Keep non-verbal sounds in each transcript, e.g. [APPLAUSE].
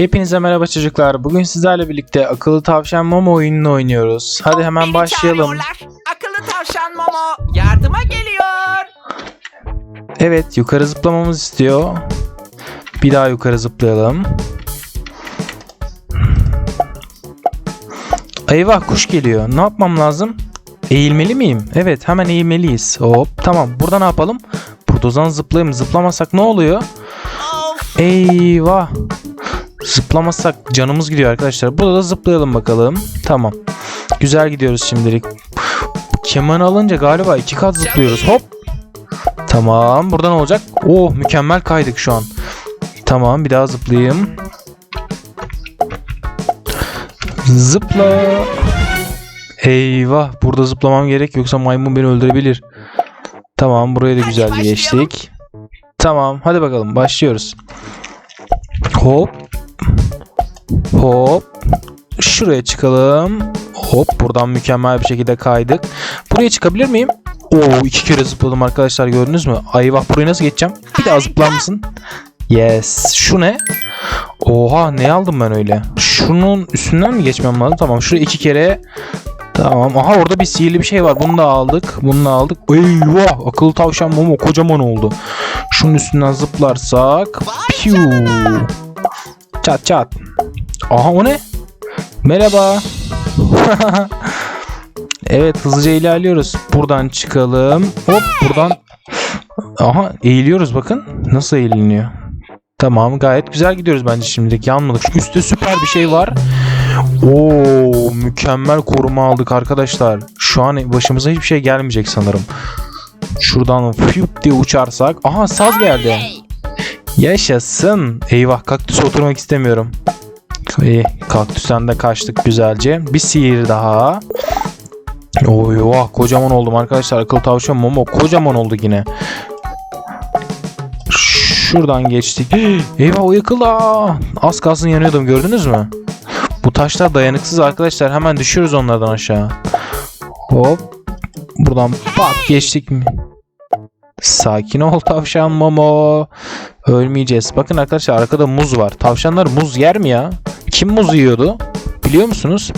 Hepinize merhaba çocuklar. Bugün sizlerle birlikte akıllı tavşan mama oyununu oynuyoruz. Hadi hemen Beni başlayalım. çağırıyorlar. Akıllı tavşan Momo yardıma geliyor. Evet, yukarı zıplamamız istiyor. Bir daha yukarı zıplayalım. Eyvah kuş geliyor. Ne yapmam lazım? Eğilmeli miyim? Evet, hemen eğilmeliyiz. Hop, tamam. Burada ne yapalım? Burada o zaman zıplayalım. Zıplamasak ne oluyor? Of. Eyvah. Zıplamasak canımız gidiyor arkadaşlar. Burada da zıplayalım bakalım. Tamam. Güzel gidiyoruz şimdilik. Keman alınca galiba iki kat zıplıyoruz. Hop. Tamam. Burada ne olacak? Oh mükemmel kaydık şu an. Tamam bir daha zıplayayım. Zıpla. Eyvah. Burada zıplamam gerek yoksa maymun beni öldürebilir. Tamam buraya da başlayalım. geçtik. Tamam hadi bakalım başlıyoruz. Hop. Hop. Şuraya çıkalım. Hop buradan mükemmel bir şekilde kaydık. Buraya çıkabilir miyim? Oo iki kere zıpladım arkadaşlar gördünüz mü? Ay bak buraya nasıl geçeceğim? Bir daha zıplar mısın? Yes. Şu ne? Oha ne aldım ben öyle? Şunun üstünden mi geçmem lazım? Tamam şuraya iki kere Tamam. Aha orada bir sihirli bir şey var. Bunu da aldık. Bunu da aldık. Eyvah! Akıllı tavşan Momo kocaman oldu. Şunun üstünden zıplarsak. Piu. Çat çat. Aha o ne? Merhaba. [LAUGHS] evet hızlıca ilerliyoruz. Buradan çıkalım. Hop buradan. Aha eğiliyoruz bakın. Nasıl eğiliniyor? Tamam gayet güzel gidiyoruz bence şimdilik. Yanmadık. Şu üstte süper bir şey var. Oo mükemmel koruma aldık arkadaşlar. Şu an başımıza hiçbir şey gelmeyecek sanırım. Şuradan fiyup diye uçarsak. Aha saz geldi. Yaşasın. Eyvah kaktüse oturmak istemiyorum. İyi kaktüsten de kaçtık güzelce. Bir sihir daha. Oy vah kocaman oldum arkadaşlar. Akıl tavşan Momo kocaman oldu yine. Şuradan geçtik. [GASPS] Eyvah o yıkıldı. Az kalsın yanıyordum gördünüz mü? Bu taşlar dayanıksız arkadaşlar. Hemen düşüyoruz onlardan aşağı. Hop. Buradan pat geçtik mi? Sakin ol tavşan Momo. Ölmeyeceğiz. Bakın arkadaşlar arkada muz var. Tavşanlar muz yer mi ya? Kim muz yiyordu? Biliyor musunuz?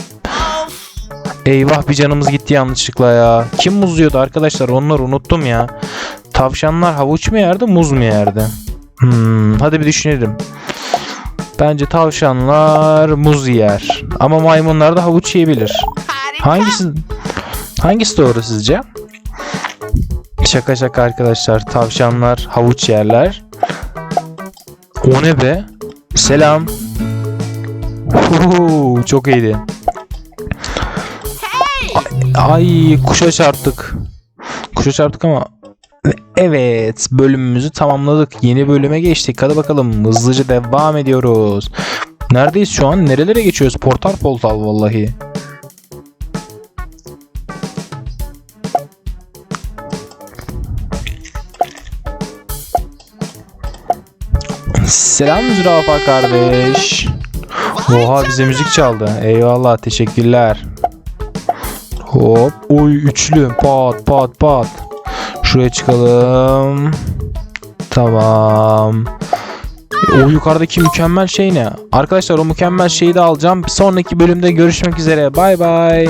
Eyvah bir canımız gitti yanlışlıkla ya. Kim muz yiyordu arkadaşlar? Onları unuttum ya. Tavşanlar havuç mu yerdi, muz mu yerdi? Hmm, hadi bir düşünelim. Bence tavşanlar muz yer. Ama maymunlar da havuç yiyebilir. Harika. Hangisi hangisi doğru sizce? Şaka şaka arkadaşlar. Tavşanlar havuç yerler. O ne be? Selam. Çok iyiydi. Ay kuşa çarptık. Kuşa çarptık ama Evet bölümümüzü tamamladık. Yeni bölüme geçtik. Hadi bakalım hızlıca devam ediyoruz. Neredeyiz şu an? Nerelere geçiyoruz? Portal portal vallahi. Selam Zürafa kardeş. Oha bize müzik çaldı. Eyvallah teşekkürler. Hop. Oy üçlü. Pat pat pat. Şuraya çıkalım. Tamam. O yukarıdaki mükemmel şey ne? Arkadaşlar o mükemmel şeyi de alacağım. Sonraki bölümde görüşmek üzere. Bay bay.